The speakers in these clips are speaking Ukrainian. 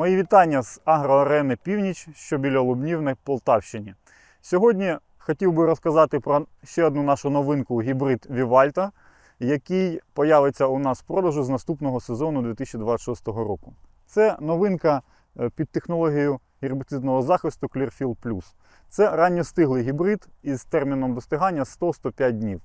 Мої вітання з агроарени Північ, що біля Лубнів на Полтавщині. Сьогодні хотів би розказати про ще одну нашу новинку гібрид Вівальта, який появиться у нас в продажу з наступного сезону 2026 року. Це новинка е, під технологією гербіцидного захисту Clearfield Plus. Це ранньостиглий гібрид із терміном достигання 100-105 днів.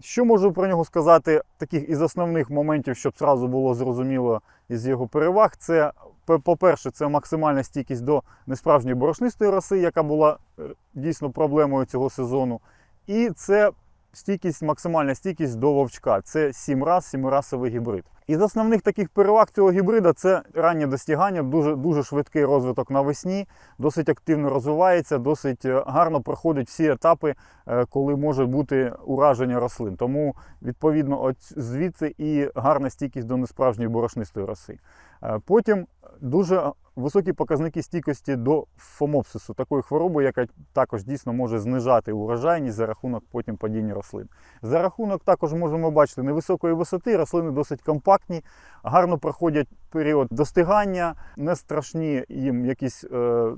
Що можу про нього сказати таких із основних моментів, щоб зразу було зрозуміло із його переваг? Це, по-перше, це максимальна стійкість до несправжньої борошнистої роси, яка була е, дійсно проблемою цього сезону. І це стійкість, максимальна стійкість до вовчка. Це сім раз, сімирасовий гібрид. Із основних таких переваг цього гібрида це раннє достигання, дуже, дуже швидкий розвиток навесні, досить активно розвивається, досить е, гарно проходить всі етапи, е, коли може бути ураження рослин. Тому, відповідно, от звідси і гарна стійкість до несправжньої борошнистої роси. Е, Потім дуже високі показники стійкості до фомопсису, такої хвороби, яка також дійсно може знижати урожайність за рахунок потім падіння рослин. За рахунок також можемо бачити невисокої висоти, рослини досить компактні, гарно проходять період достигання, не страшні їм якісь е,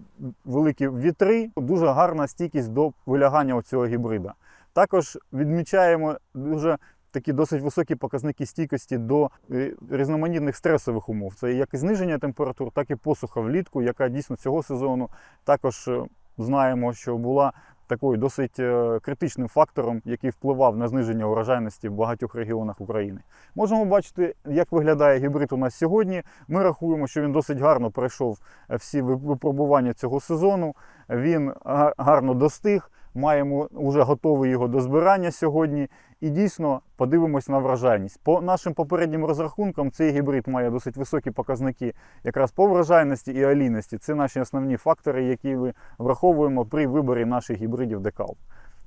великі вітри, дуже гарна стійкість до вилягання цього гібрида. Також відмічаємо дуже такі досить високі показники стійкості до е, різноманітних стресових умов. Це як і зниження температур, так і посуха влітку, яка дійсно цього сезону також е, знаємо, що була такою досить е, критичним фактором, який впливав на зниження урожайності в багатьох регіонах України. Можемо бачити, як виглядає гібрид у нас сьогодні. Ми рахуємо, що він досить гарно пройшов всі випробування цього сезону. Він гарно достиг. Маємо вже готовий його до збирання сьогодні. І дійсно подивимось на врожайність. По нашим попереднім розрахункам, цей гібрид має досить високі показники якраз по врожайності і олійності. Це наші основні фактори, які ми враховуємо при виборі наших гібридів декал.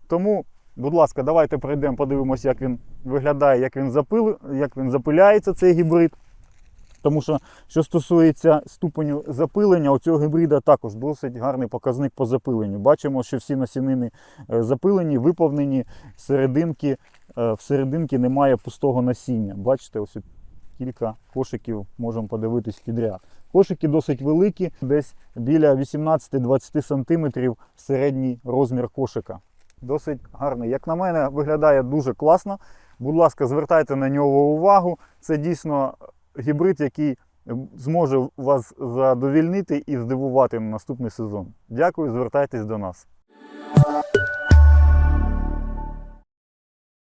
Тому, будь ласка, давайте пройдемо, подивимося, як він виглядає, як він, запили, як він запиляється, цей гібрид. Тому що, що стосується ступеню запилення, у цього гібрида також досить гарний показник по запиленню. Бачимо, що всі насінини е, запилені, виповнені, серединки, е, в серединки немає пустого насіння. Бачите, ось кілька кошиків можемо подивитись підряд. Кошики досить великі, десь біля 18-20 см середній розмір кошика. Досить гарний. Як на мене, виглядає дуже класно. Будь ласка, звертайте на нього увагу. Це дійсно гібрид, який зможе вас задовільнити і здивувати на наступний сезон. Дякую, звертайтесь до нас.